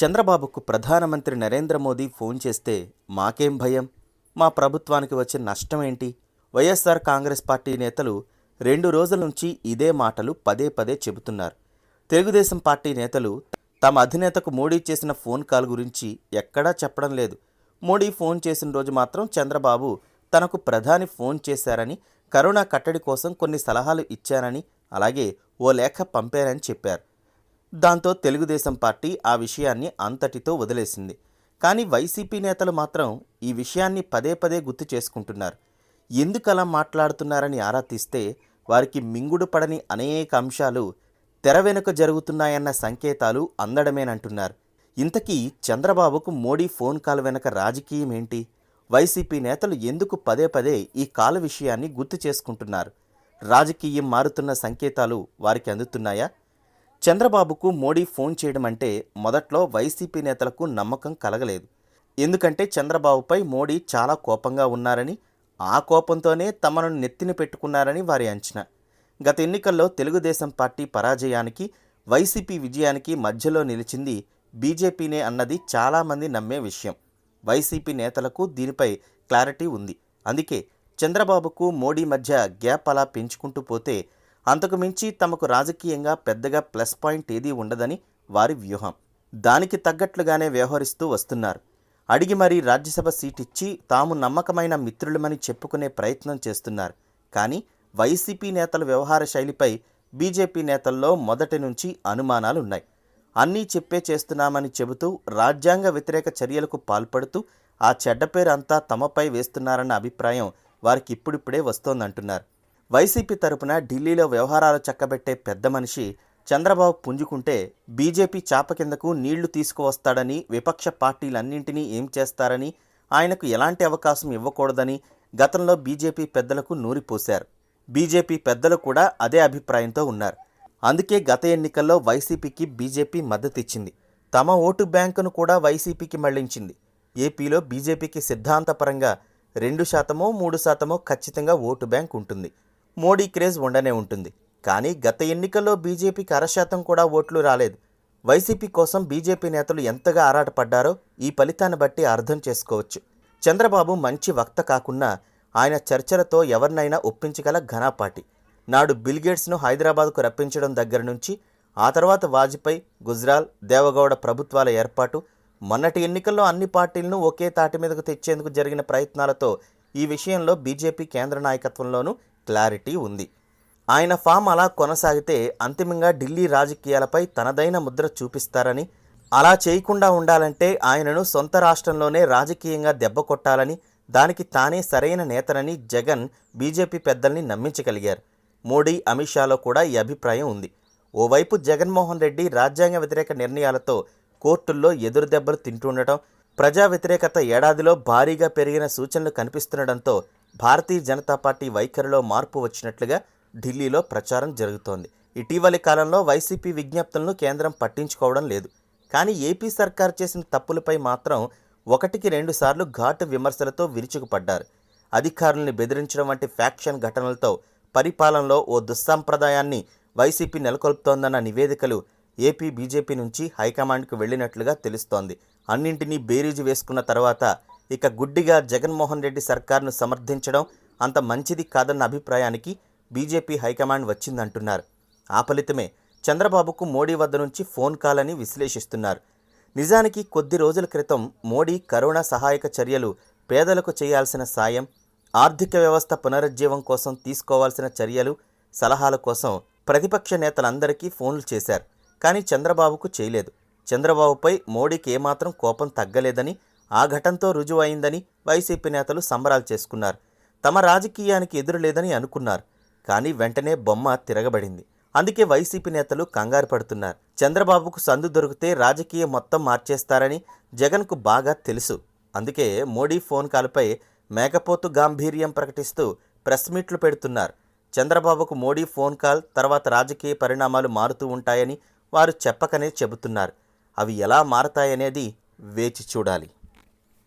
చంద్రబాబుకు ప్రధానమంత్రి నరేంద్ర మోదీ ఫోన్ చేస్తే మాకేం భయం? మా ప్రభుత్వానికి వచ్చే నష్టం ఏంటి వైఎస్ఆర్ కాంగ్రెస్ పార్టీ నేతలు రెండు రోజుల నుంచి ఇదే మాటలు పదే పదే చెబుతున్నారు. తెలుగుదేశం పార్టీ నేతలు తమ అధినేతకు మోడీ చేసిన ఫోన్ కాల్ గురించి ఎక్కడా చెప్పడం లేదు. మోడీ ఫోన్ చేసిన రోజు మాత్రం చంద్రబాబు తనకు ప్రధాని ఫోన్ చేశారని కరోనా కట్టడి కోసం కొన్ని సలహాలు ఇచ్చారని అలాగే ఓ లేఖ పంపారని చెప్పారు. దాంతో తెలుగుదేశం పార్టీ ఆ విషయాన్ని అంతటితో వదిలేసింది. కానీ వైసీపీ నేతలు మాత్రం ఈ విషయాన్ని పదే పదే గుర్తు చేసుకుంటున్నారు. ఎందుకు అలా మాట్లాడుతున్నారని ఆరా తీస్తే వారికి మింగుడు పడని అనేక అంశాలు తెర వెనుక జరుగుతున్నాయన్న సంకేతాలు అందడమేనంటున్నారు. ఇంతకీ చంద్రబాబుకు మోడీ ఫోన్ కాల్ వెనక రాజకీయం ఏంటి? వైసీపీ నేతలు ఎందుకు పదే పదే ఈ కాల విషయాన్ని గుర్తు చేసుకుంటున్నారు? రాజకీయం మారుతున్న సంకేతాలు వారికి అందుతున్నాయా? చంద్రబాబుకు మోడీ ఫోన్ చేయడం అంటే మొదట్లో వైసీపీ నేతలకు నమ్మకం కలగలేదు. ఎందుకంటే చంద్రబాబుపై మోడీ చాలా కోపంగా ఉన్నారని ఆ కోపంతోనే తమను నెత్తిన పెట్టుకున్నారని వారి అంచనా. గత ఎన్నికల్లో తెలుగుదేశం పార్టీ పరాజయానికి వైసీపీ విజయానికి మధ్యలో నిలిచింది బీజేపీనే అన్నది చాలామంది నమ్మే విషయం. వైసీపీ నేతలకు దీనిపై క్లారిటీ ఉంది. అందుకే చంద్రబాబుకు మోడీ మధ్య గ్యాప్ అలా పెంచుకుంటూ పోతే అంతకు మించి తమకు రాజకీయంగా పెద్దగా ప్లస్ పాయింట్ ఏదీ ఉండదని వారి వ్యూహం. దానికి తగ్గట్లుగానే వ్యవహరిస్తూ వస్తున్నారు. అడిగి మరీ రాజ్యసభ సీట్ ఇచ్చి తాము నమ్మకమైన మిత్రులమని చెప్పుకునే ప్రయత్నం చేస్తున్నారు. కానీ వైసీపీ నేతల వ్యవహార శైలిపై బీజేపీ నేతల్లో మొదటి నుంచి అనుమానాలున్నాయి. అన్నీ చెప్పే చేస్తున్నామని చెబుతూ రాజ్యాంగ వ్యతిరేక చర్యలకు పాల్పడుతూ ఆ చెడ్డ పేరు అంతా తమపై వేస్తున్నారన్న అభిప్రాయం వారికి ఇప్పుడిప్పుడే వస్తోందంటున్నారు. వైసీపీ తరపున ఢిల్లీలో వ్యవహారాలు చక్కబెట్టే పెద్ద మనిషి చంద్రబాబు పుంజుకుంటే బీజేపీ చాప కిందకు నీళ్ళు తీసుకువస్తాడని విపక్ష పార్టీలన్నింటినీ ఏం చేస్తారని ఆయనకు ఎలాంటి అవకాశం ఇవ్వకూడదని గతంలో బీజేపీ పెద్దలకు నూరిపోశారు. బీజేపీ పెద్దలు కూడా అదే అభిప్రాయంతో ఉన్నారు. అందుకే గత ఎన్నికల్లో వైసీపీకి బీజేపీ మద్దతిచ్చింది. తమ ఓటు బ్యాంకును కూడా వైసీపీకి మళ్ళించింది. ఏపీలో బీజేపీకి సిద్ధాంతపరంగా రెండు శాతమో మూడు శాతమో ఖచ్చితంగా ఓటు బ్యాంక్ ఉంటుంది. మోడీ క్రేజ్ ఉండనే ఉంటుంది. కానీ గత ఎన్నికల్లో బీజేపీకి అరశాతం కూడా ఓట్లు రాలేదు. వైసీపీ కోసం బీజేపీ నేతలు ఎంతగా ఆరాటపడ్డారో ఈ ఫలితాన్ని బట్టి అర్థం చేసుకోవచ్చు. చంద్రబాబు మంచి వక్త కాకున్నా ఆయన చర్చలతో ఎవరినైనా ఒప్పించగల ఘనాపాటి. నాడు బిల్గేట్స్ను హైదరాబాద్కు రప్పించడం దగ్గర నుంచి ఆ తర్వాత వాజ్పేయి గుజరాల్ దేవగౌడ ప్రభుత్వాల ఏర్పాటు మొన్నటి ఎన్నికల్లో అన్ని పార్టీలను ఒకే తాటి మీదకు తెచ్చేందుకు జరిగిన ప్రయత్నాలతో ఈ విషయంలో బీజేపీ కేంద్ర నాయకత్వంలోనూ క్లారిటీ ఉంది. ఆయన ఫామ్ అలా కొనసాగితే అంతిమంగా ఢిల్లీ రాజకీయాలపై తనదైన ముద్ర చూపిస్తారని అలా చేయకుండా ఉండాలంటే ఆయనను సొంత రాష్ట్రంలోనే రాజకీయంగా దెబ్బ కొట్టాలని దానికి తానే సరైన నేతనని జగన్ బీజేపీ పెద్దల్ని నమ్మించగలిగారు. మోడీ అమిత్ షాలో కూడా ఈ అభిప్రాయం ఉంది. ఓవైపు జగన్మోహన్ రెడ్డి రాజ్యాంగ వ్యతిరేక నిర్ణయాలతో కోర్టుల్లో ఎదురు దెబ్బలు తింటుండటం ప్రజా వ్యతిరేకత ఏడాదిలో భారీగా పెరిగిన సూచనలు కనిపిస్తుండటంతో భారతీయ జనతా పార్టీ వైఖరిలో మార్పు వచ్చినట్లుగా ఢిల్లీలో ప్రచారం జరుగుతోంది. ఇటీవలి కాలంలో వైసీపీ విజ్ఞప్తులను కేంద్రం పట్టించుకోవడం లేదు. కానీ ఏపీ సర్కార్ చేసిన తప్పులపై మాత్రం ఒకటికి రెండు సార్లు ఘాటు విమర్శలతో విరుచుకుపడ్డారు. అధికారుల్ని బెదిరించడం వంటి ఫ్యాక్షన్ ఘటనలతో పరిపాలనలో ఓ దుస్సాంప్రదాయాన్ని వైసీపీ నెలకొల్పుతోందన్న నివేదికలు ఏపీ బీజేపీ నుంచి హైకమాండ్కు వెళ్ళినట్లుగా తెలుస్తోంది. అన్నింటినీ బేరీజు వేసుకున్న తర్వాత ఇక గుడ్డిగా జగన్మోహన్ రెడ్డి సర్కార్ను సమర్థించడం అంత మంచిది కాదన్న అభిప్రాయానికి బీజేపీ హైకమాండ్ వచ్చిందంటున్నారు. ఆ ఫలితమే చంద్రబాబుకు మోడీ వద్ద నుంచి ఫోన్ కాల్ అని విశ్లేషిస్తున్నారు. నిజానికి కొద్ది రోజుల క్రితం మోడీ కరోనా సహాయక చర్యలు పేదలకు చేయాల్సిన సాయం ఆర్థిక వ్యవస్థ పునరుజ్జీవం కోసం తీసుకోవాల్సిన చర్యలు సలహాల కోసం ప్రతిపక్ష నేతలందరికీ ఫోన్లు చేశారు. కానీ చంద్రబాబుకు చేయలేదు. చంద్రబాబుపై మోడీకి ఏమాత్రం కోపం తగ్గలేదని ఆ ఘటనతో రుజువైందని వైసీపీ నేతలు సంబరాలు చేసుకున్నారు. తమ రాజకీయానికి ఎదురులేదని అనుకున్నారు. కానీ వెంటనే బొమ్మ తిరగబడింది. అందుకే వైసీపీ నేతలు కంగారు పడుతున్నారు. చంద్రబాబుకు సందు దొరికితే రాజకీయం మొత్తం మార్చేస్తారని జగన్కు బాగా తెలుసు. అందుకే మోడీ ఫోన్ కాల్పై మేకపోతు గాంభీర్యం ప్రకటిస్తూ ప్రెస్ మీట్లు పెడుతున్నారు. చంద్రబాబుకు మోడీ ఫోన్ కాల్ తర్వాత రాజకీయ పరిణామాలు మారుతూ ఉంటాయని వారు చెప్పకనే చెబుతున్నారు. అవి ఎలా మారతాయనేది వేచి చూడాలి.